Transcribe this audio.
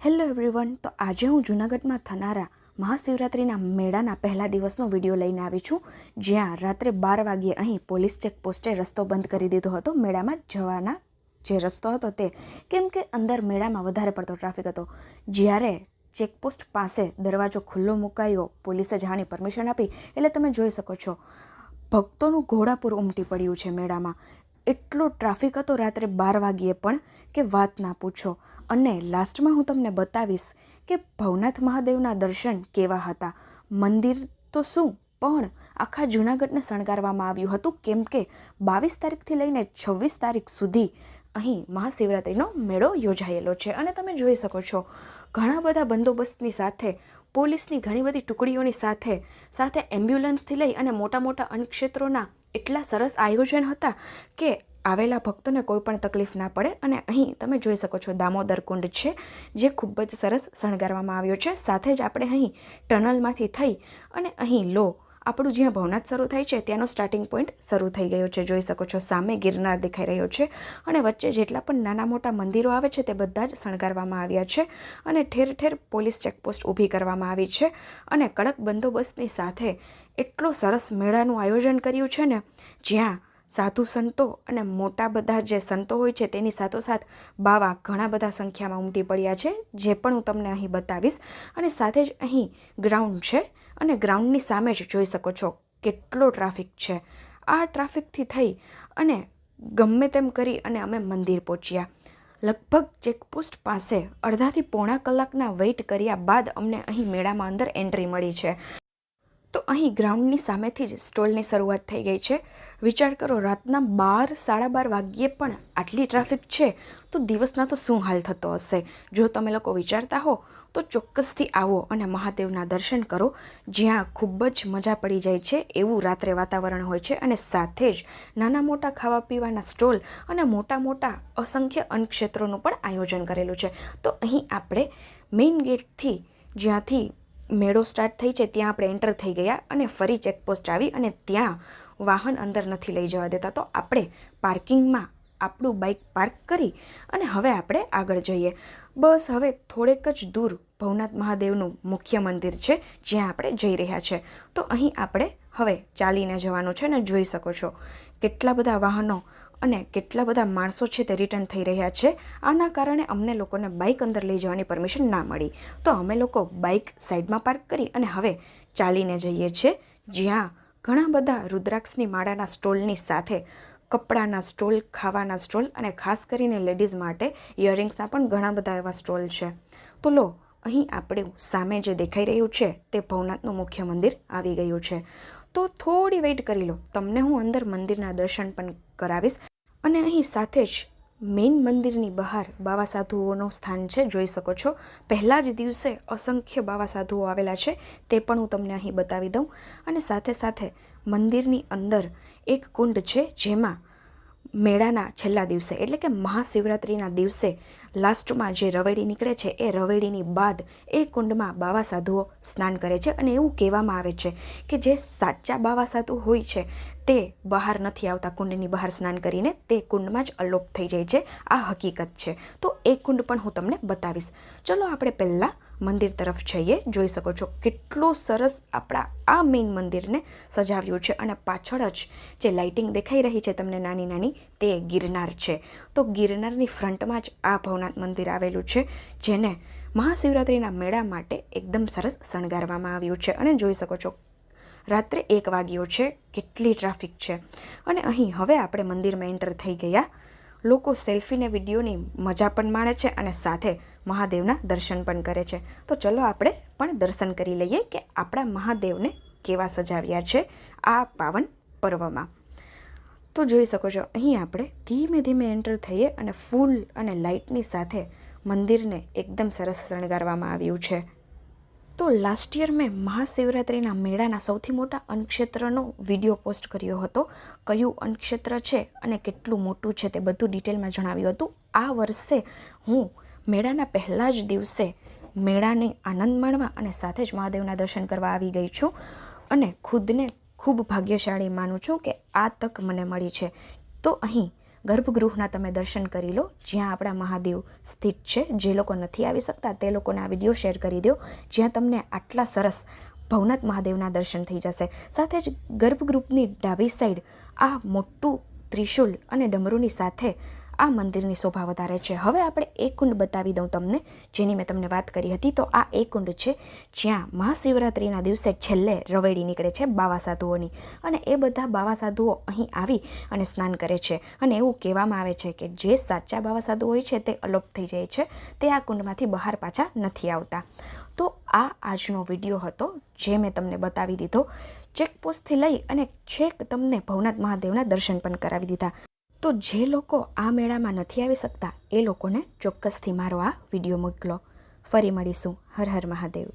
Hello everyone, તો આજે હું જૂનાગઢમાં થનારા મહાશિવરાત્રિના મેળાના પહેલા દિવસનો વીડિયો લઈને આવી છું, જ્યાં રાત્રે બાર વાગ્યે અહીં પોલીસ ચેકપોસ્ટે રસ્તો બંધ કરી દીધો હતો, મેળામાં જવાના જે રસ્તો હતો તે, કેમ કે અંદર મેળામાં વધારે પડતો ટ્રાફિક હતો. જ્યારે ચેકપોસ્ટ પાસે દરવાજો ખુલ્લો મુકાયો, પોલીસે જવાની પરમિશન આપી, એટલે તમે જોઈ શકો છો, ભક્તોનું ઘોડાપુર ઉમટી પડ્યું છે મેળામાં. એટલો ટ્રાફિક હતો રાત્રે બાર વાગ્યે પણ કે વાત ના પૂછો. અને લાસ્ટમાં હું તમને બતાવીશ કે ભવનાથ મહાદેવના દર્શન કેવા હતા. મંદિર તો શું? પણ આખા જૂનાગઢને શણગારવામાં આવ્યું હતું કેમ કે બાવીસ તારીખથી લઈને છવ્વીસ તારીખ સુધી અહીં મહાશિવરાત્રિનો મેળો યોજાયેલો છે. અને તમે જોઈ શકો છો, ઘણા બધા બંદોબસ્તની સાથે, પોલીસની ઘણી બધી ટુકડીઓની સાથે સાથે એમ્બ્યુલન્સથી લઈ અને મોટા મોટા અન્નક્ષેત્રોના એટલા સરસ આયોજન હતા કે આવેલા ભક્તોને કોઈ પણ તકલીફ ના પડે અને અહીં તમે જોઈ શકો છો દામોદર કુંડ છે, જે ખૂબ જ સરસ શણગારવામાં આવ્યો છે. સાથે જ આપણે અહીં ટનલમાંથી થઈ અને અહીં લો આપણું જ્યાં ભવનાથ શરૂ થાય છે, ત્યાંનો સ્ટાર્ટિંગ પોઈન્ટ શરૂ થઈ ગયો છે. જોઈ શકો છો, સામે ગિરનાર દેખાઈ રહ્યો છે અને વચ્ચે જેટલા પણ નાના મોટા મંદિરો આવે છે, તે બધા જ શણગારવામાં આવ્યા છે અને ઠેર ઠેર પોલીસ ચેકપોસ્ટ ઊભી કરવામાં આવી છે અને કડક બંદોબસ્તની સાથે એટલો સરસ મેળાનું આયોજન કર્યું છે ને, જ્યાં સાધુ સંતો અને મોટા બધા જે સંતો હોય છે, તેની સાથોસાથ બાવા ઘણા બધા સંખ્યામાં ઉમટી પડ્યા છે, જે પણ હું તમને અહીં બતાવીશ. અને સાથે જ અહીં ગ્રાઉન્ડ છે અને ગ્રાઉન્ડની સામે જ જોઈ શકો છો કેટલો ટ્રાફિક છે. આ ટ્રાફિકથી થઈ અને ગમે તેમ કરી અને અમે મંદિર પહોંચ્યા. લગભગ ચેકપોસ્ટ પાસે અડધાથી પોણા કલાકના વેઇટ કર્યા બાદ અમને અહીં મેળામાં અંદર એન્ટ્રી મળી છે. તો અહીં ગ્રાઉન્ડની સામેથી જ સ્ટોલની શરૂઆત થઈ ગઈ છે. વિચાર કરો, રાતના બાર, સાડા બાર વાગ્યે પણ આટલી ટ્રાફિક છે, તો દિવસના તો શું હાલ થતો હશે? જો તમે લોકો વિચારતા હો, તો ચોક્કસથી આવો અને મહાદેવના દર્શન કરો. જ્યાં ખૂબ જ મજા પડી જાય છે, એવું રાત્રે વાતાવરણ હોય છે અને સાથે જ નાના મોટા ખાવા પીવાના સ્ટોલ અને મોટા મોટા અસંખ્ય અન્નક્ષેત્રોનું પણ આયોજન કરેલું છે. તો અહીં આપણે મેઇન ગેટથી જ્યાંથી મેળો સ્ટાર્ટ થઈ છે, ત્યાં આપણે એન્ટર થઈ ગયા અને ફરી ચેકપોસ્ટ આવી અને ત્યાં વાહન અંદર નથી લઈ જવા દેતા. તો આપણે પાર્કિંગમાં આપણું બાઇક પાર્ક કરી અને હવે આપણે આગળ જઈએ. બસ હવે થોડેક જ દૂર ભવનાથ મહાદેવનું મુખ્ય મંદિર છે, જ્યાં આપણે જઈ રહ્યા છે. તો અહીં આપણે હવે ચાલીને જવાનું છે ને જોઈ શકો છો. કેટલા બધા વાહનો અને કેટલા બધા માણસો છે તે રિટર્ન થઈ રહ્યા છે. આના કારણે અમને લોકોને બાઇક અંદર લઈ જવાની પરમિશન ના મળી. તો અમે લોકો બાઇક સાઈડમાં પાર્ક કરી અને હવે ચાલીને જઈએ છીએ, જ્યાં ઘણા બધા રુદ્રાક્ષની માળાના સ્ટોલની સાથે, કપડાના સ્ટોલ, ખાવાના સ્ટોલ અને ખાસ કરીને લેડીઝ માટે ઇયરિંગ્સના પણ ઘણા બધા એવા સ્ટોલ છે. તો લો, અહીં આપણે સામે જે દેખાઈ રહ્યું છે તે ભવનાથનું મુખ્ય મંદિર આવી ગયું છે. તો થોડી વેઇટ કરી લો. તમને હું અંદર મંદિરના દર્શન પણ કરાવીશ અને અહીં સાથે જ મેઇન મંદિરની બહાર બાવા સાધુઓનું સ્થાન છે, જોઈ શકો છો. પહેલાં જ દિવસે અસંખ્ય બાવા સાધુઓ આવેલા છે, તે પણ હું તમને અહીં બતાવી દઉં. અને સાથે સાથે મંદિરની અંદર એક કુંડ છે, જેમાં મેળાના છેલ્લા દિવસે, એટલે કે મહાશિવરાત્રિના દિવસે, લાસ્ટમાં જે રવેડી નીકળે છે, એ રવેડીની બાદ એ કુંડમાં બાવા સાધુઓ સ્નાન કરે છે અને એવું કહેવામાં આવે છે કે જે સાચા બાવા સાધુ હોય છે, તે બહાર નથી આવતા, કુંડની બહાર સ્નાન કરીને તે કુંડમાં જ અલોપ થઈ જાય છે. આ હકીકત છે. તો એ કુંડ પણ હું તમને બતાવીશ. ચલો આપણે પહેલાં મંદિર તરફ જઈએ, જોઈ શકો છો કેટલો સરસ આપણા આ મેઇન મંદિરને સજાવ્યું છે અને પાછળ જ જે લાઇટિંગ દેખાઈ રહી છે તમને નાની નાની તે ગિરનાર છે. તો ગિરનારની ફ્રન્ટમાં જ આ ભવનાથ મંદિર આવેલું છે, જેને મહાશિવરાત્રિના મેળા માટે એકદમ સરસ શણગારવામાં આવ્યું છે. અને જોઈ શકો છો, રાત્રે એક વાગ્યો છે, કેટલી ટ્રાફિક છે. અને અહીં હવે આપણે મંદિરમાં એન્ટર થઈ ગયા. લોકો સેલ્ફીને વિડીયોની મજા પણ માણે છે અને સાથે મહાદેવના દર્શન પણ કરે છે. તો ચલો આપણે પણ દર્શન કરી લઈએ કે આપણા મહાદેવને કેવા સજાવ્યા છે આ પાવન પર્વમાં. તો જોઈ શકો છો, અહીં આપણે ધીમે ધીમે એન્ટર થઈએ અને ફૂલ અને લાઇટની સાથે મંદિરને એકદમ સરસ શણગારવામાં આવ્યું છે. તો લાસ્ટ યર મેં મહાશિવરાત્રિના મેળાના સૌથી મોટા અન્નક્ષેત્રનો વીડિયો પોસ્ટ કર્યો હતો. કયું અન્નક્ષેત્ર છે અને કેટલું મોટું છે તે બધું ડિટેલમાં જણાવ્યું હતું. આ વર્ષે હું મેળાના પહેલાં જ દિવસે મેળાને આનંદ માણવા અને સાથે જ મહાદેવના દર્શન કરવા આવી ગઈ છું. અને ખુદને ખૂબ ભાગ્યશાળી માનું છું કે આ તક મને મળી છે. તો અહીં ગર્ભગૃહના તમે દર્શન કરી લો. જ્યાં આપણા મહાદેવ સ્થિત છે. જે લોકો નથી આવી શકતા તે લોકોને આ વીડિયો શેર કરી દો. જ્યાં તમને આટલા સરસ ભવનાથ મહાદેવના દર્શન થઈ જશે. સાથે જ ગર્ભગૃહની ડાબી સાઈડ આ મોટું ત્રિશુલ અને ડમરૂની સાથે આ મંદિરની શોભા વધારે છે. હવે આપણે એક કુંડ બતાવી દઉં તમને, જેની મેં તમને વાત કરી હતી. તો આ એક કુંડ છે જ્યાં મહાશિવરાત્રિના દિવસે છેલ્લે રવેડી નીકળે છે બાવા સાધુઓની અને એ બધા બાવા સાધુઓ અહીં આવી અને સ્નાન કરે છે. અને એવું કહેવામાં આવે છે કે જે સાચા બાવા સાધુ હોય છે તે અલોપ થઈ જાય છે. તે આ કુંડમાંથી બહાર પાછા નથી આવતા. તો આ આજનો વીડિયો હતો જે મેં તમને બતાવી દીધો. ચેકપોસ્ટથી લઈ અને છેક તમને ભવનાથ મહાદેવના દર્શન પણ કરાવી દીધા. તો જે લોકો આ મેળામાં નથી આવી શકતા, એ લોકોને ચોક્કસથી મારો આ વીડિયો મોકલો. ફરી મળીશું. હર હર મહાદેવ.